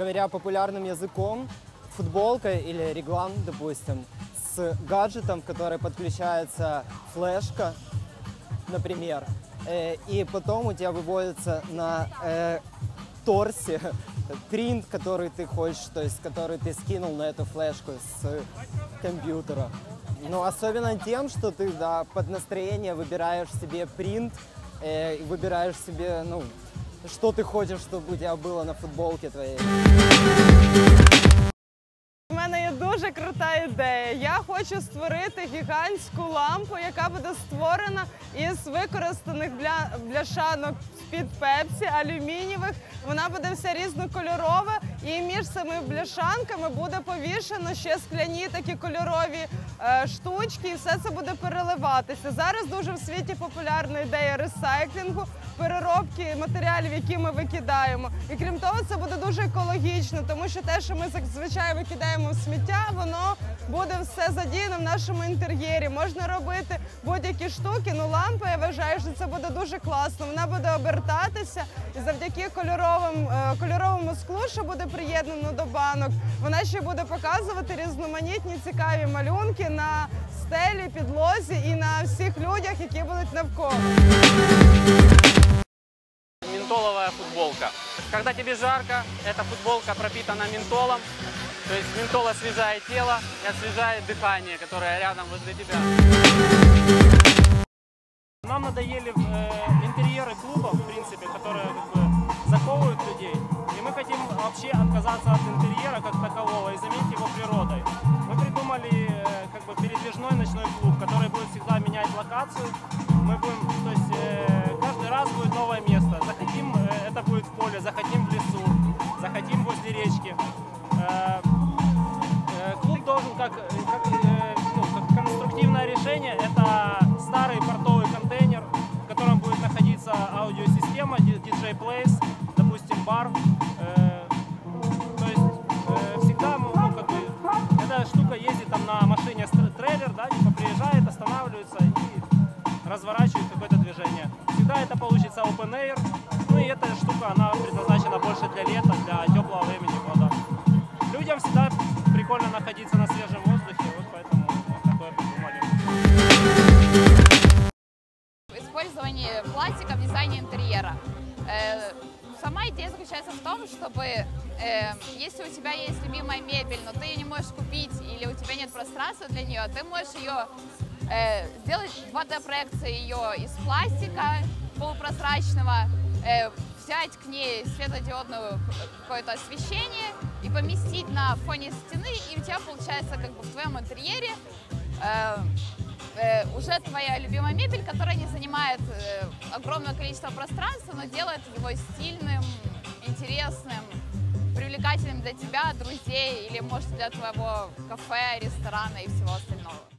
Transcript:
говоря популярным языком, футболка или реглан, допустим, с гаджетом, в который подключается флешка, например, э, и потом у тебя выводится на э, торсе принт, который ты хочешь, то есть который ты скинул на эту флешку с компьютера. Но особенно тем, что ты да, под настроение выбираешь себе принт, э, выбираешь себе, ну, что ты хочешь, чтобы у тебя было на футболке твоей. У мене є дуже крута ідея. Я хочу створити гігантську лампу, яка буде створена із використаних бля... бляшанок з-під пепсі, алюмінієвих. Вона буде вся різнокольорова, і між цими бляшанками буде повішено ще скляні такі кольорові е, штучки, і все це буде переливатися. Зараз дуже в світі популярна ідея ресайклінгу, переробки матеріалів, які ми викидаємо. І крім того, це буде дуже екологічно, тому що те, що ми зазвичай викидаємо в сміття, воно буде все задіяно в нашому інтер'єрі. Можна робити будь-які штуки. Ну лампа, я вважаю, що це буде дуже класно. Вона буде обертатися і завдяки кольоровим, е, кольоровому склу, що буде приєднано до банок, вона ще буде показувати різноманітні цікаві малюнки на стелі, підлозі і на всіх людях, які будуть навколо. Ментоловая футболка. Когда тебе жарко, эта футболка пропитана ментолом, то есть ментол освежает тело и освежает дыхание, которое рядом возле тебя. Нам надоели э, интерьеры клубов, в принципе, которые как бы, заковывают людей. И мы хотим вообще отказаться от интерьера как такового и заменить его природой. Мы придумали э, как бы передвижной ночной клуб, который будет всегда менять локацию. Мы будем, то есть э, раз будет новое место. Захотим, э, это будет в поле, захотим в лесу, захотим возле речки. Э, э, клуб должен как, как, ну, как конструктивное решение. Это старый портовый контейнер, в котором будет находиться аудиосистема, ди- какое-то движение. Всегда это получится open air. Ну и эта штука, она предназначена больше для лета, для теплого времени года. Людям всегда прикольно находиться на свежем воздухе, вот поэтому вот такое придумали. использование пластика в дизайне интерьера. Э, Сама идея заключается в том, чтобы э, если у тебя есть любимая мебель, но ты ее не можешь купить или у тебя нет пространства для нее, ты можешь ее э, сделать 2D-проекции ее из пластика полупрозрачного, э, взять к ней светодиодное какое-то освещение и поместить на фоне стены, и у тебя получается как бы в твоем интерьере э, э, уже твоя любимая мебель, которая не занимает э, огромное количество пространства, но делает его стильным, интересным, привлекательным для тебя, друзей или, может, для твоего кафе, ресторана и всего остального.